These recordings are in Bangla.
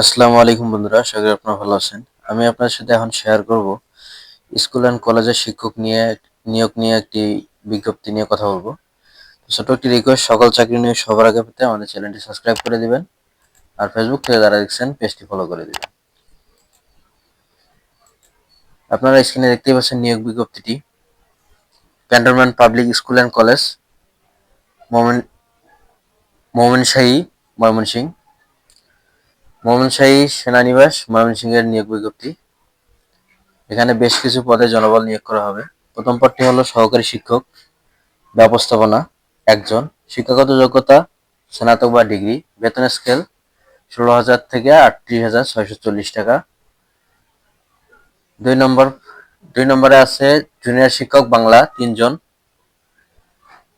আসসালামু আলাইকুম বন্ধুরা, আশা করি আপনারা ভালো আছেন। আমি আপনার সাথে এখন শেয়ার করব স্কুল অ্যান্ড কলেজের শিক্ষক নিয়ে, নিয়োগ নিয়ে একটি বিজ্ঞপ্তি নিয়ে কথা বলব। ছোট একটি রিকোয়েস্ট সকল চাকরি নিয়ে সবার আগে পেতে আমাদের চ্যানেলটি সাবস্ক্রাইব করে দিবেন আর ফেসবুক থেকে যারা দেখছেন পেজটি ফলো করে দিবেন। আপনারা স্ক্রিনে দেখতেই পাচ্ছেন নিয়োগ বিজ্ঞপ্তিটি। Cantonment public school and college Momen Momenshahi, Mymensingh. Mohammadshahi সেনানিবাস, ময়মনসিংহের নিয়োগ বিজ্ঞপ্তি। এখানে বেশ কিছু পদে জনবল নিয়োগ করা হবে। প্রথম পদটি হলো সহকারী শিক্ষক, ব্যবস্থাপনা একজন, শিক্ষাগত যোগ্যতা স্নাতক বা ডিগ্রি, বেতন স্কেল ষোলো হাজার থেকে আটত্রিশ হাজার ছয়শো চল্লিশ টাকা। দুই নম্বর, দুই নম্বরে আছে জুনিয়র শিক্ষক বাংলা তিনজন,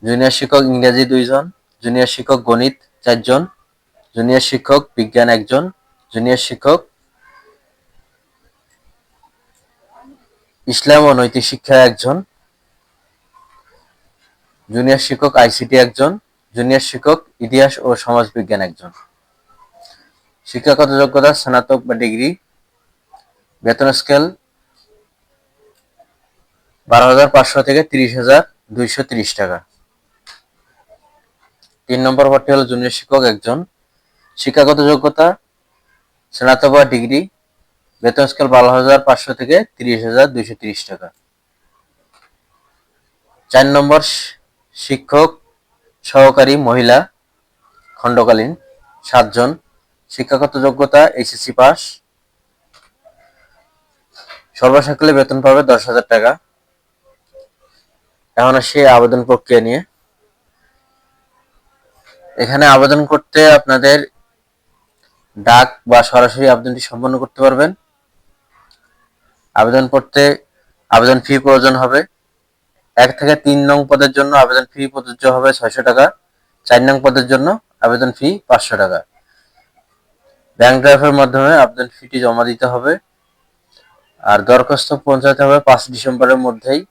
জুনিয়র শিক্ষক ইংরেজি দুইজন, জুনিয়র শিক্ষক গণিত চারজন, জুনিয়র শিক্ষক বিজ্ঞান একজন জুনিয়র শিক্ষক, ইসলাম ও নৈতিক শিক্ষা একজন, জুনিয়র শিক্ষক, আইসিটি একজন, জুনিয়র শিক্ষক, ইতিহাস ও সমাজ বিজ্ঞান একজন। শিক্ষাগত যোগ্যতা, স্নাতক বা ডিগ্রি, বেতন স্কেল বারো হাজার পাঁচশো থেকে তিরিশ হাজার দুইশো তিরিশ টাকা। তিন নম্বর পদটি হল জুনিয়র শিক্ষক একজন। শিক্ষাগত যোগ্যতা স্নাতক ডিগ্রি, বেতন স্কেল বারো হাজার পাঁচশো থেকে তিরিশ হাজার দুইশো তিরিশ টাকা। চার নম্বর শিক্ষক, সহকারী মহিলা, খণ্ডকালীন, সাতজন, শিক্ষাগত যোগ্যতা, এইচএসসি পাস। সর্বসাকলে বেতন পাবে দশ হাজার টাকা। এখন আসি আবেদন প্রক্রিয়া নিয়ে। এখানে আবেদন করতে আপনাদের ডাক বা সরাসরি আবেদনটি সম্পন্ন করতে পারবেন। আবেদন করতে আবেদন ফি প্রয়োজন হবে। এক থেকে তিন নং পদের জন্য আবেদন ফি প্রযোজ্য হবে ছয়শো টাকা। চার নং পদের জন্য আবেদন ফি পাঁচশো টাকা। ব্যাংক ড্রাফের মাধ্যমে আবেদন ফিটি জমা দিতে হবে। আর দরখাস্ত পৌঁছাতে হবে পাঁচ ডিসেম্বরের মধ্যেই।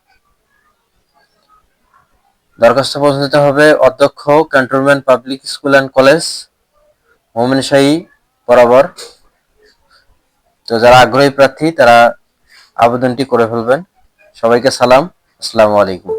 দরখাস্ত পৌঁছাতে হবে অধ্যক্ষ, cantonment, public school and college, Mominshahi বরাবর। তো যারা আগ্রহী প্রার্থী তারা আবেদনটি করে ফেলবেন। সবাইকে সালাম। আসসালামু আলাইকুম।